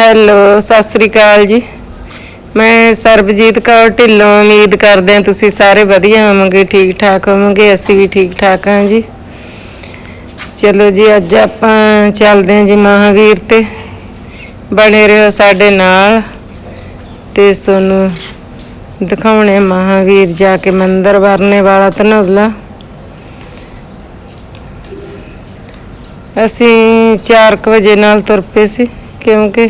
Hello, Sat Sri ਅਕਾਲ ਜੀ। ਮੈਂ ਸਰਬਜੀਤ ਕੌਰ ਢਿੱਲੋਂ, ਉਮੀਦ ਕਰਦੇ ਹਾਂ ਤੁਸੀਂ ਸਾਰੇ ਵਧੀਆ ਹੋਵੋਗੇ ਠੀਕ ਠਾਕ ਹੋਵੋਗੇ, ਅਸੀਂ ਵੀ ਠੀਕ ਠਾਕ ਹਾਂ ਜੀ। ਚਲੋ ਜੀ, ਅੱਜ ਆਪਾਂ ਚੱਲਦੇ ਹਾਂ ਜੀ ਮਹਾਵੀਰ ਤੇ। ਬਣੇ ਰਹੋ ਸਾਡੇ ਨਾਲ ਤੇ ਤੁਹਾਨੂੰ ਦਿਖਾਉਣੇ ਮਹਾਵੀਰ ਜਾ ਕੇ ਮੰਦਰ ਵਰਨੇ ਵਾਲਾ ਧਨੌਲਾ। ਅਸੀਂ 4 ਵਜੇ ਨਾਲ ਤੁਰ ਪਏ ਸੀ, ਕਿਉਂਕਿ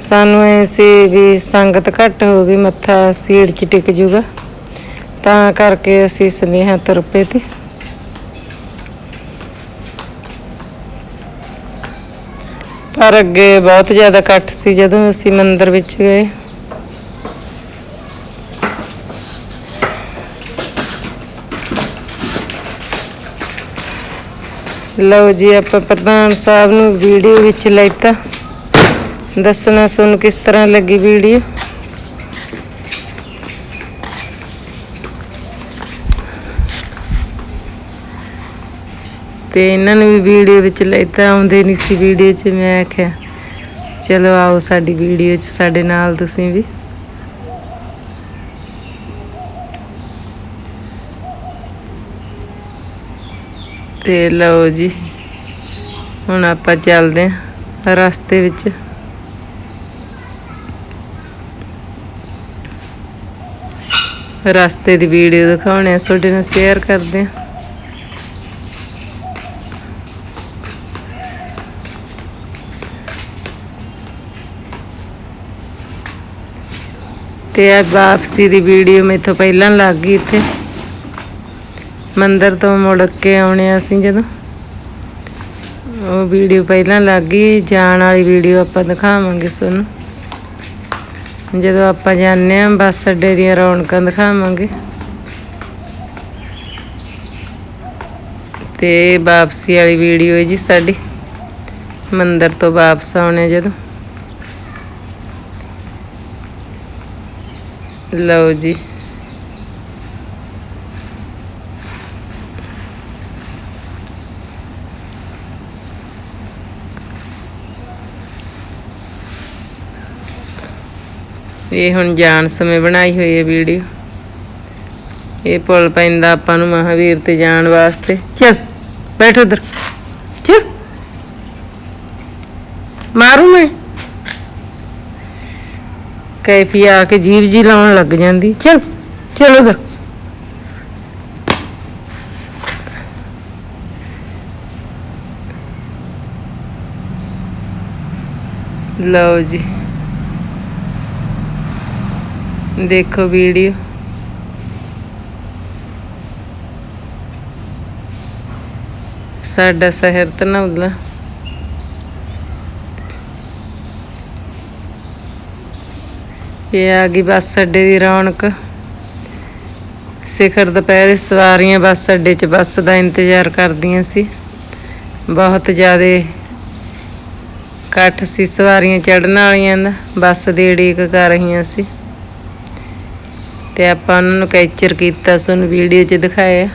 ਸਾਨੂੰ ਐ ਸੀ ਵੀ ਸੰਗਤ ਘੱਟ ਹੋ ਗਈ, ਮੱਥਾ ਸੀੜ ਚ ਟਿਕ ਜੂਗਾ। ਤਾਂ ਕਰਕੇ ਅਸੀਂ ਸੁਨੇਹਾ ਤੁਰ ਪਏ ਤੇ। ਪਰ ਅੱਗੇ ਬਹੁਤ ਜ਼ਿਆਦਾ ਇਕੱਠ ਸੀ ਜਦੋਂ ਅਸੀਂ ਮੰਦਿਰ ਵਿੱਚ ਗਏ। ਲਓ ਜੀ, ਆਪਾਂ ਪ੍ਰਧਾਨ ਸਾਹਿਬ ਨੂੰ ਵੀਡੀਓ ਵਿੱਚ ਲੈਤਾ ਦੱਸਣਾ ਤੁਹਾਨੂੰ ਕਿਸ ਤਰ੍ਹਾਂ ਲੱਗੀ ਵੀਡੀਓ? ਤੇ ਇਹਨਾਂ ਨੂੰ ਵੀ ਵੀਡੀਓ ਵਿੱਚ ਲੈਤਾ ਆਉਂਦੇ ਨਹੀਂ ਸੀ ਵੀਡੀਓ 'ਚ, ਮੈਂ ਆਖਿਆ, ਚਲੋ ਆਓ ਸਾਡੀ ਵੀਡੀਓ 'ਚ, ਸਾਡੇ ਨਾਲ ਤੁਸੀਂ ਵੀ। ਤੇ ਲਓ ਜੀ, ਹੁਣ ਆਪਾਂ ਚੱਲਦੇ ਹਾਂ ਰਸਤੇ ਵਿੱਚ। ਰਸਤੇ ਦੀ ਵੀਡੀਓ ਦਿਖਾਉਣੇ ਆ, ਤੁਹਾਡੇ ਨਾਲ ਸ਼ੇਅਰ ਕਰਦੇ ਹਾਂ ਤੇ ਆ ਵਾਪਸੀ ਦੀ ਵੀਡੀਓ ਮੇਥੋਂ ਪਹਿਲਾਂ ਲੱਗ ਗਈ ਇੱਥੇ। ਮੰਦਰ ਤੋਂ ਮੁੜ ਕੇ ਆਉਣੇ ਅਸੀਂ ਜਦੋਂ। ਉਹ ਵੀਡੀਓ ਪਹਿਲਾਂ ਲੱਗ ਗਈ, ਜਾਣ ਵਾਲੀ ਵੀਡੀਓ ਆਪਾਂ ਦਿਖਾਵਾਂਗੇ ਤੁਹਾਨੂੰ। ਜਦੋਂ ਆਪਾਂ ਜਾਂਦੇ ਹਾਂ, ਬੱਸ ਅੱਡੇ ਦੀਆਂ ਰੌਣਕਾਂ ਦਿਖਾਵਾਂਗੇ। ਤੇ ਵਾਪਸੀ ਵਾਲੀ ਵੀਡੀਓ ਹੈ ਜੀ ਸਾਡੀ। ਮੰਦਰ ਤੋਂ ਵਾਪਸ ਆਉਣੇ ਜਦੋਂ। ਲਓ ਜੀ। ਇਹ ਹੁਣ ਜਾਣ ਸਮੇਂ ਬਣਾਈ ਹੋਈ ਹੈ ਵੀਡੀਓ। ਇਹ ਪੁੱਲ ਪੈਂਦਾ ਆਪਾਂ ਨੂੰ ਮਹਾਵੀਰ ਤੇ ਜਾਣ ਵਾਸਤੇ। ਚਲ, ਬੈਠ ਉਧਰ। ਚਲ। ਮਾਰੂ ਮੈਂ? ਕੈਫੀ ਆ ਕੇ ਜੀਵ ਜੀ ਲਾਉਣ ਲੱਗ ਜਾਂਦੀ। ਚਲ ਚਲ ਉਧਰ। ਲਓ ਜੀ। ਦੇਖੋ ਵੀਡੀਓ। ਸਾਡਾ ਸ਼ਹਿਰ ਧਨੌਲਾ ਇਹ ਆ ਗਈ ਬੱਸ ਅੱਡੇ ਦੀ ਰੌਣਕ। ਸਿਖਰ ਦੁਪਹਿਰੇ ਸਵਾਰੀਆਂ ਬੱਸ ਅੱਡੇ 'ਚ ਬੱਸ ਦਾ ਇੰਤਜ਼ਾਰ ਕਰਦੀਆਂ ਸੀ। ਬਹੁਤ ਜ਼ਿਆਦਾ ਇਕੱਠ ਸੀ ਸਵਾਰੀਆਂ ਚੜਨ ਵਾਲੀਆਂ ਦਾ। ਬੱਸ ਦੀ ਉਡੀਕ ਕਰ ਰਹੀਆਂ ਸੀ। ਤੇ ਆਪਾਂ ਉਹਨਾਂ ਨੂੰ ਕੈਪਚਰ ਕੀਤਾ, ਸਾਨੂੰ ਵੀਡੀਓ 'ਚ ਦਿਖਾਇਆ।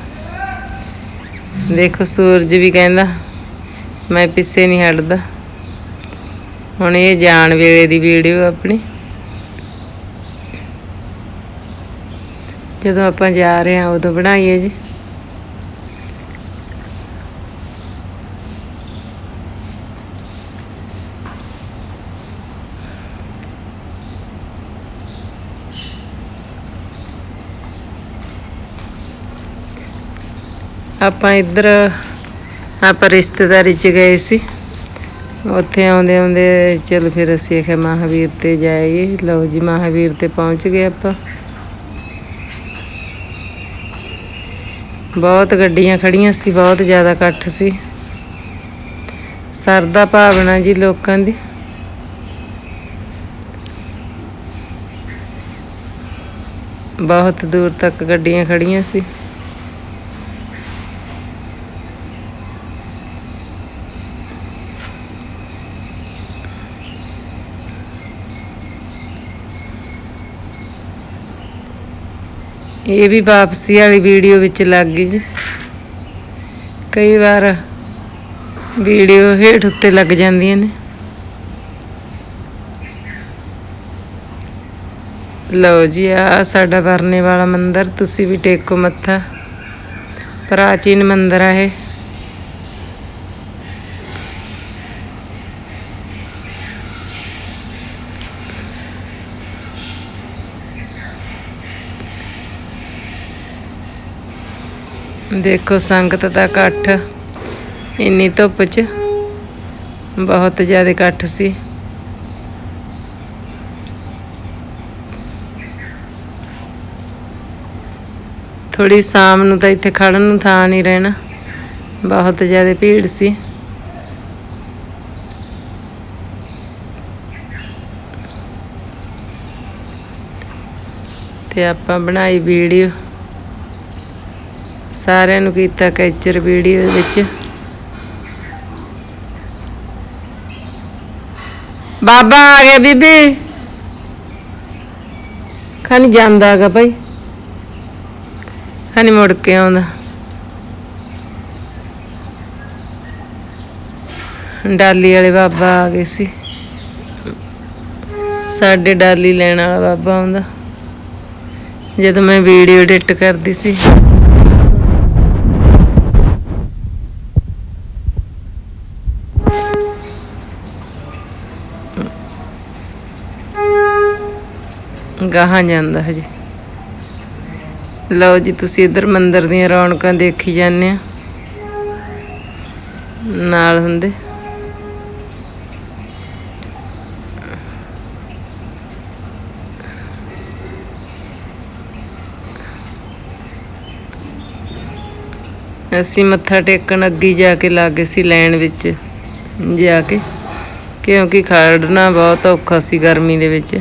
ਦੇਖੋ, ਸੂਰਜ ਵੀ ਕਹਿੰਦਾ, ਮੈਂ ਪਿੱਛੇ ਨਹੀਂ ਹਟਦਾ। ਹੁਣ ਇਹ ਜਾਣ ਵੇਲੇ ਦੀ ਵੀਡੀਓ ਆਪਣੀ। ਜਦੋਂ ਆਪਾਂ ਜਾ ਰਹੇ ਹਾਂ, ਉਦੋਂ ਬਣਾਈਏ ਜੀ। ਆਪਾਂ ਇੱਧਰ, ਆਪਾਂ ਰਿਸ਼ਤੇਦਾਰੀ ਚ ਗਏ ਸੀ। ਉੱਥੇ ਆਉਂਦੇ ਆਉਂਦੇ ਚਲ ਫਿਰ ਅਸੀਂ ਆਖਿਆ ਮਹਾਵੀਰ ਤੇ ਜਾਈਏ। ਲਓ ਜੀ, ਮਹਾਵੀਰ ਤੇ ਪਹੁੰਚ ਗਏ ਆਪਾਂ। ਬਹੁਤ ਗੱਡੀਆਂ ਖੜੀਆਂ ਸੀ, ਬਹੁਤ ਜ਼ਿਆਦਾ ਇਕੱਠ ਸੀ। ਸਰਦਾ ਭਾਵਨਾ ਜੀ ਲੋਕਾਂ ਦੀ। ਬਹੁਤ ਦੂਰ ਤੱਕ ਗੱਡੀਆਂ ਖੜੀਆਂ ਸੀ। ਇਹ ਵੀ ਵਾਪਸੀ ਵਾਲੀ ਵੀਡੀਓ ਵਿੱਚ ਲੱਗ ਗਈ ਜੀ। ਕਈ ਵਾਰ ਵੀਡੀਓ ਹੇਠ ਉੱਤੇ ਲੱਗ ਜਾਂਦੀਆਂ ਨੇ। ਲਓ ਜੀ, ਆ ਸਾਡਾ ਵਰਨੇ ਵਾਲਾ ਮੰਦਿਰ, ਤੁਸੀਂ ਵੀ ਟੇਕੋ ਮੱਥਾ। ਪ੍ਰਾਚੀਨ ਮੰਦਿਰ ਆ ਇਹ। ਦੇਖੋ ਸੰਗਤ ਦਾ ਇਕੱਠ। ਇੰਨੀ ਧੁੱਪ 'ਚ ਬਹੁਤ ਜ਼ਿਆਦਾ ਇਕੱਠ ਸੀ। ਥੋੜੀ ਸ਼ਾਮ ਨੂੰ ਤਾਂ ਇੱਥੇ ਖੜਨ ਨੂੰ ਥਾਂ ਨਹੀਂ ਰਹਿਣਾ। ਬਹੁਤ ਜ਼ਿਆਦਾ ਭੀੜ ਸੀ। ਤੇ ਆਪਾਂ ਬਣਾਈ ਵੀਡੀਓ। ਸਾਰਿਆਂ ਨੂੰ ਕੀਤਾ ਕੈਚਰ ਵੀਡੀਓ ਵਿੱਚ। ਬਾਬਾ ਆ ਗਿਆ ਬੀਬੀ। ਖਾਨੀ ਜਾਂਦਾ ਹੈਗਾ ਭਾਈ। ਖਾਨੀ ਮੁੜ ਕੇ ਆਉਂਦਾ। ਡਾਲੀ ਵਾਲੇ ਬਾਬਾ ਆ ਗਏ ਸੀ। ਸਾਡੇ ਡਾਲੀ ਲੈਣ ਵਾਲਾ ਬਾਬਾ ਆਉਂਦਾ। ਜਦੋਂ ਮੈਂ ਵੀਡੀਓ ਐਡਿਟ ਕਰਦੀ ਸੀ। ਗਾਹਾਂ ਜਾਂਦਾ ਹਜੇ। ਲਓ ਜੀ, ਤੁਸੀਂ ਇੱਧਰ ਮੰਦਿਰ ਦੀਆਂ ਰੌਣਕਾਂ ਦੇਖੀ ਜਾਂਦੇ ਆ ਨਾਲ ਹੁੰਦੇ। ਅਸੀਂ ਮੱਥਾ ਟੇਕਣ ਅੱਗੇ ਜਾ ਕੇ ਲੱਗੇ ਸੀ ਲਾਈਨ ਵਿੱਚ। ਜਾ ਕੇ। ਕਿਉਂਕਿ ਖੜਨਾ ਬਹੁਤ ਔਖਾ ਸੀ ਗਰਮੀ ਦੇ ਵਿੱਚ।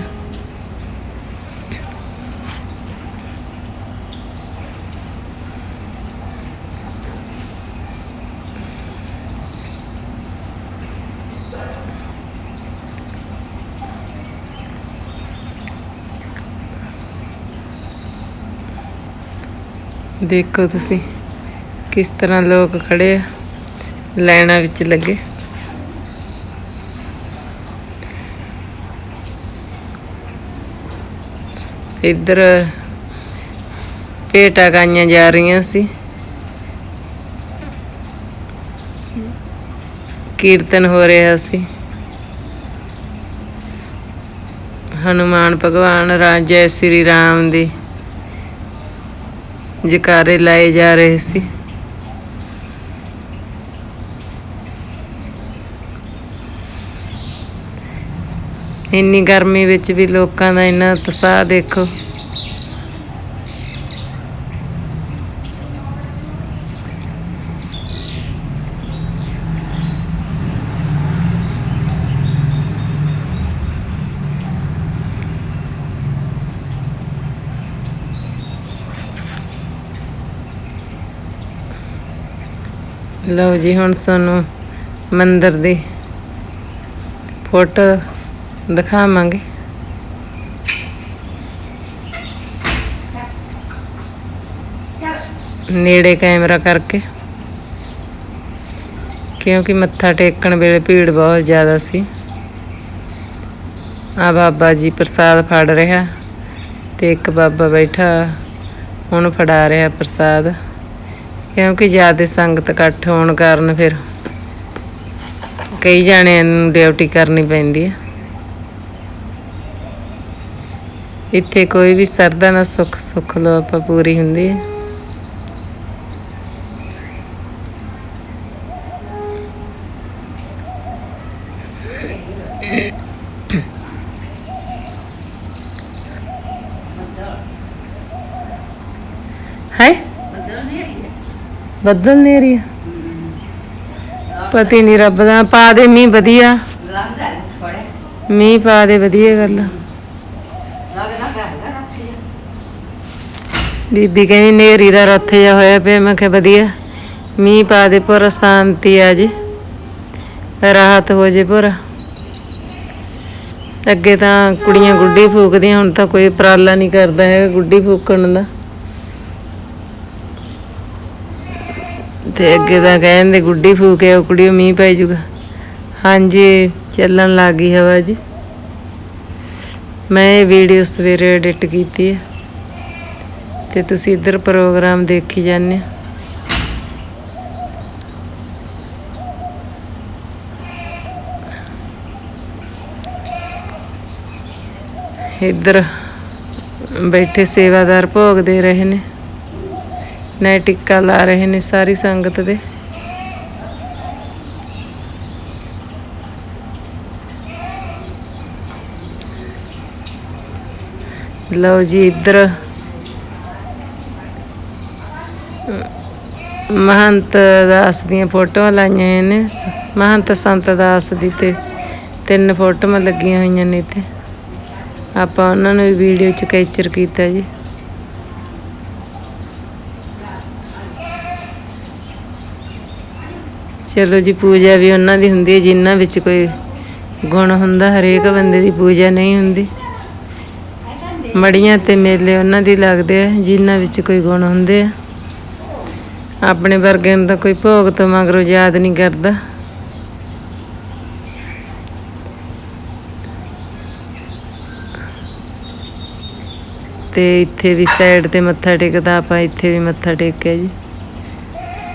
ਦੇਖੋ ਤੁਸੀਂ ਕਿਸ ਤਰ੍ਹਾਂ ਲੋਕ ਖੜੇ ਆ, ਲਾਈਨਾਂ ਵਿੱਚ ਲੱਗੇ। ਇੱਧਰ ਭੇਟਾਂ ਗਾਈਆਂ ਜਾ ਰਹੀਆਂ ਸੀ। ਕੀਰਤਨ ਹੋ ਰਿਹਾ ਸੀ। ਹਨੂਮਾਨ ਭਗਵਾਨ ਰਾਜੇ ਸ੍ਰੀ ਰਾਮ ਦੇ ਜਕਾਰੇ ਲਾਏ ਜਾ ਰਹੇ ਸੀ। ਇੰਨੀ ਗਰਮੀ ਵਿੱਚ ਵੀ ਲੋਕਾਂ ਦਾ ਇੰਨਾ ਉਤਸ਼ਾਹ ਦੇਖੋ। ਲਓ ਜੀ, ਹੁਣ ਤੁਹਾਨੂੰ ਮੰਦਰ ਦੀ ਫੋਟੋ ਦਿਖਾਵਾਂਗੇ। ਨੇੜੇ ਕੈਮਰਾ ਕਰਕੇ। ਕਿਉਂਕਿ ਮੱਥਾ ਟੇਕਣ ਵੇਲੇ ਭੀੜ ਬਹੁਤ ਜ਼ਿਆਦਾ ਸੀ। ਆ ਬਾਬਾ ਜੀ ਪ੍ਰਸਾਦ ਫੜ ਰਿਹਾ ਤੇ ਇੱਕ ਬਾਬਾ ਬੈਠਾ ਹੁਣ ਫੜਾ ਰਿਹਾ ਪ੍ਰਸਾਦ। ਕਿਉਂਕਿ ਜ਼ਿਆਦਾ ਸੰਗਤ ਇਕੱਠ ਹੋਣ ਕਾਰਨ ਫਿਰ ਕਈ ਜਾਣਿਆਂ ਨੂੰ ਡਿਊਟੀ ਕਰਨੀ ਪੈਂਦੀ ਹੈ ਇੱਥੇ ਕੋਈ ਵੀ ਸਰਦਾ ਨਾ ਸੁੱਖ ਸੁੱਖ ਲੋ ਆਪਾਂ ਪੂਰੀ ਹੁੰਦੀ ਹੈ। ਹੈ? ਬੱਦਲ ਨੇਰੀ ਪਤੀ ਨਹੀਂ ਰੱਬ ਦਾ ਪਾ ਦੇ ਮੀਂਹ ਵਧੀਆ। ਮੀਂਹ ਪਾ ਦੇ ਵਧੀਆ ਗੱਲ ਆ। ਲੱਗਦਾ ਹੈਗਾ ਰੱਖੀ ਬੀਬੀ ਕਹਿੰਦੀ ਨੇਰੀ ਦਾ ਰੱਥ ਜਿਹਾ ਹੋਇਆ ਪਿਆ। ਮੈਂ ਕਿਹਾ, ਵਧੀਆ। ਮੀਂਹ ਪਾ ਦੇ ਪੂਰਾ, ਸ਼ਾਂਤੀ ਆ ਜੀ। ਰਾਹਤ ਹੋ ਜੇ ਪੂਰਾ। ਅੱਗੇ ਤਾਂ ਕੁੜੀਆਂ ਗੁੱਡੀ ਫੂਕਦੀਆਂ, ਹੁਣ ਤਾਂ ਕੋਈ ਉਪਰਾਲਾ ਨਹੀਂ ਕਰਦਾ ਹੈ ਗੁੱਡੀ ਫੂਕਣ ਦਾ। ਤੇ ਅੱਗੇ ਤਾਂ ਕਹਿੰਦੇ ਗੁੱਡੀ ਫੂਕੇ, ਉਹ ਕੁੜੀ ਮੀਂਹ ਪੈ ਜੂਗਾ। ਹਾਂਜੀ, ਚੱਲਣ ਲੱਗ ਗਈ ਹਵਾ ਜੀ। ਮੈਂ ਇਹ ਵੀਡੀਓ ਸਵੇਰੇ ਐਡਿਟ ਕੀਤੀ ਹੈ ਤੇ ਤੁਸੀਂ ਇੱਧਰ ਪ੍ਰੋਗਰਾਮ ਦੇਖੀ ਜਾਂਦੇ ਹੋ। ਇੱਧਰ ਬੈਠੇ ਸੇਵਾਦਾਰ ਭੋਗ ਦੇ ਰਹੇ ਨੇ ਨਾ ਟਿੱਕਾ ਲਾ ਰਹੇ ਨੇ ਸਾਰੀ ਸੰਗਤ ਦੇ ਲਓ ਜੀ ਇੱਧਰ ਮਹੰਤ ਦਾਸ ਦੀਆਂ ਫੋਟੋਆਂ ਲਾਈਆਂ ਹੋਈਆਂ ਨੇ। ਸ- ਮਹੰਤ ਸੰਤ ਦਾਸ ਦੀ ਤੇ ਤਿੰਨ ਫੋਟੋਆਂ ਲੱਗੀਆਂ ਹੋਈਆਂ ਨੇ ਇੱਥੇ। ਆਪਾਂ ਉਹਨਾਂ ਨੂੰ ਵੀ ਵੀਡੀਓ ਚ ਕੈਪਚਰ ਕੀਤਾ ਜੀ। ਚਲੋ ਜੀ, ਪੂਜਾ ਵੀ ਉਹਨਾਂ ਦੀ ਹੁੰਦੀ ਹੈ। ਜਿਨ੍ਹਾਂ ਵਿੱਚ ਕੋਈ ਗੁਣ ਹੁੰਦਾ, ਹਰੇਕ ਬੰਦੇ ਦੀ ਪੂਜਾ ਨਹੀਂ ਹੁੰਦੀ। ਮੜੀਆਂ ਤੇ ਮੇਲੇ ਉਹਨਾਂ ਦੀ ਲੱਗਦੇ ਆ, ਜਿਨ੍ਹਾਂ ਵਿੱਚ ਕੋਈ ਗੁਣ ਹੁੰਦੇ ਆ। ਆਪਣੇ ਵਰਗੇ ਨੂੰ ਤਾਂ ਕੋਈ ਭੋਗ ਤੋਂ ਮਗਰੋਂ ਯਾਦ ਨਹੀਂ ਕਰਦਾ। ਤੇ ਇੱਥੇ ਵੀ ਸਾਈਡ ਤੇ ਮੱਥਾ ਟੇਕਦਾ, ਆਪਾਂ ਇੱਥੇ ਵੀ ਮੱਥਾ ਟੇਕਿਆ ਜੀ।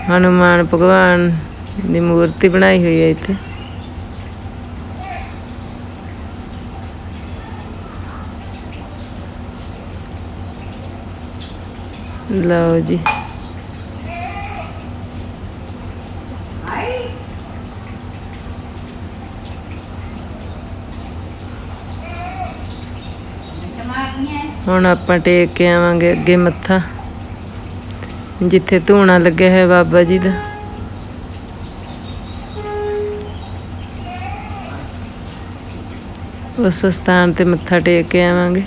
ਹਨੂਮਾਨ ਭਗਵਾਨ ਦੀ ਮੂਰਤੀ ਬਣਾਈ ਹੋਈ ਹੈ ਇੱਥੇ। ਲਓ ਜੀ। ਹੁਣ ਆਪਾਂ ਟੇਕ ਕੇ ਆਵਾਂਗੇ ਅੱਗੇ ਮੱਥਾ। ਜਿੱਥੇ ਧੂਣਾ ਲੱਗਿਆ ਹੈ ਬਾਬਾ ਜੀ ਦਾ। ਉਸ ਸਥਾਨ ਤੇ ਮੱਥਾ ਟੇਕ ਕੇ ਆਵਾਂਗੇ।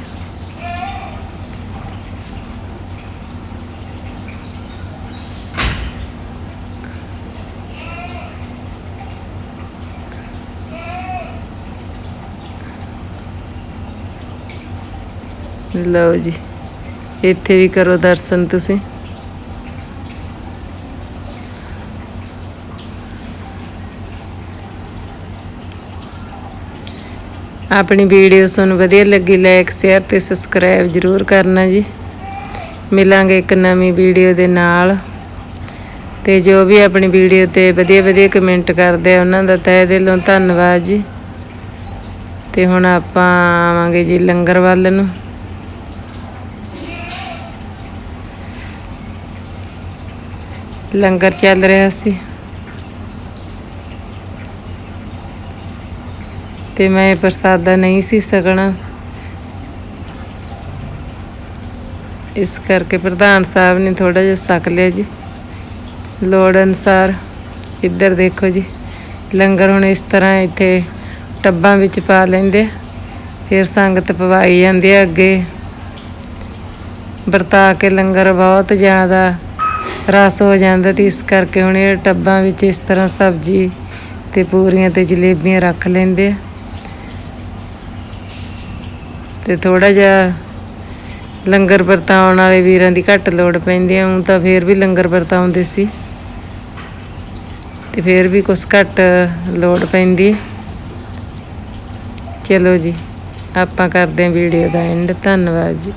ਲਓ ਜੀ। ਇੱਥੇ ਵੀ ਕਰੋ ਦਰਸ਼ਨ ਤੁਸੀਂ। ਆਪਣੀ ਵੀਡੀਓ ਤੁਹਾਨੂੰ ਵਧੀਆ ਲੱਗੀ ਲਾਈਕ ਸ਼ੇਅਰ ਤੇ ਸਬਸਕ੍ਰਾਈਬ ਜਰੂਰ ਕਰਨਾ ਜੀ। ਮਿਲਾਂਗੇ ਇੱਕ ਨਵੀਂ ਵੀਡੀਓ ਦੇ ਨਾਲ। ਤੇ ਜੋ ਵੀ ਆਪਣੀ ਵੀਡੀਓ ਤੇ ਵਧੀਆ ਵਧੀਆ ਕਮੈਂਟ ਕਰਦੇ ਆ, ਉਹਨਾਂ ਦਾ ਤਹਿ ਦਿਲੋਂ ਧੰਨਵਾਦ ਜੀ। ਤੇ ਹੁਣ ਆਪਾਂ ਆਵਾਂਗੇ ਜੀ ਲੰਗਰ ਵੱਲ ਨੂੰ। ਲੰਗਰ ਚੱਲ ਰਿਹਾ ਸੀ। ਤੇ ਮੈਂ ਪ੍ਰਸਾਦਾ ਨਹੀਂ ਸੀ ਸਕਣਾ ਇਸ ਕਰਕੇ ਪ੍ਰਧਾਨ ਸਾਹਿਬ ਨੇ ਥੋੜਾ ਜਿਹਾ ਸਕ ਲਿਆ ਜੀ। ਲੋੜ ਅਨਸਾਰ ਇੱਧਰ ਦੇਖੋ ਜੀ। ਲੰਗਰ ਹੁਣ ਇਸ ਤਰ੍ਹਾਂ ਇੱਥੇ ਟੱਬਾਂ ਵਿੱਚ ਪਾ ਲੈਂਦੇ ਫਿਰ ਸੰਗਤ ਪਵਾਈ ਜਾਂਦੀ ਹੈ ਅੱਗੇ। ਵਰਤਾ ਕੇ ਲੰਗਰ ਬਹੁਤ ਜ਼ਿਆਦਾ ਰਸ ਹੋ ਜਾਂਦਾ ਤੇ ਇਸ ਕਰਕੇ ਹੁਣ ਇਹ ਟੱਬਾਂ ਵਿੱਚ ਇਸ ਤਰ੍ਹਾਂ ਸਬਜ਼ੀ ਤੇ ਪੂਰੀਆਂ ਤੇ ਜਲੇਬੀਆਂ ਰੱਖ ਲੈਂਦੇ ਆ। ਤੇ ਥੋੜਾ ਜਿਹਾ ਲੰਗਰ ਵਰਤਾਉਣ ਵਾਲੇ ਵੀਰਾਂ ਦੀ ਘੱਟ ਲੋੜ ਪੈਂਦੀ ਆ ਉਹ ਤਾਂ ਫੇਰ ਵੀ ਲੰਗਰ ਵਰਤਾਉਂਦੇ ਸੀ। ਤੇ ਫੇਰ ਵੀ ਕੁਛ ਘੱਟ ਲੋੜ ਪੈਂਦੀ ਚਲੋ ਜੀ, ਆਪਾਂ ਕਰਦੇ ਹਾਂ ਵੀਡੀਓ ਦਾ ਐਂਡ ਧੰਨਵਾਦ ਜੀ।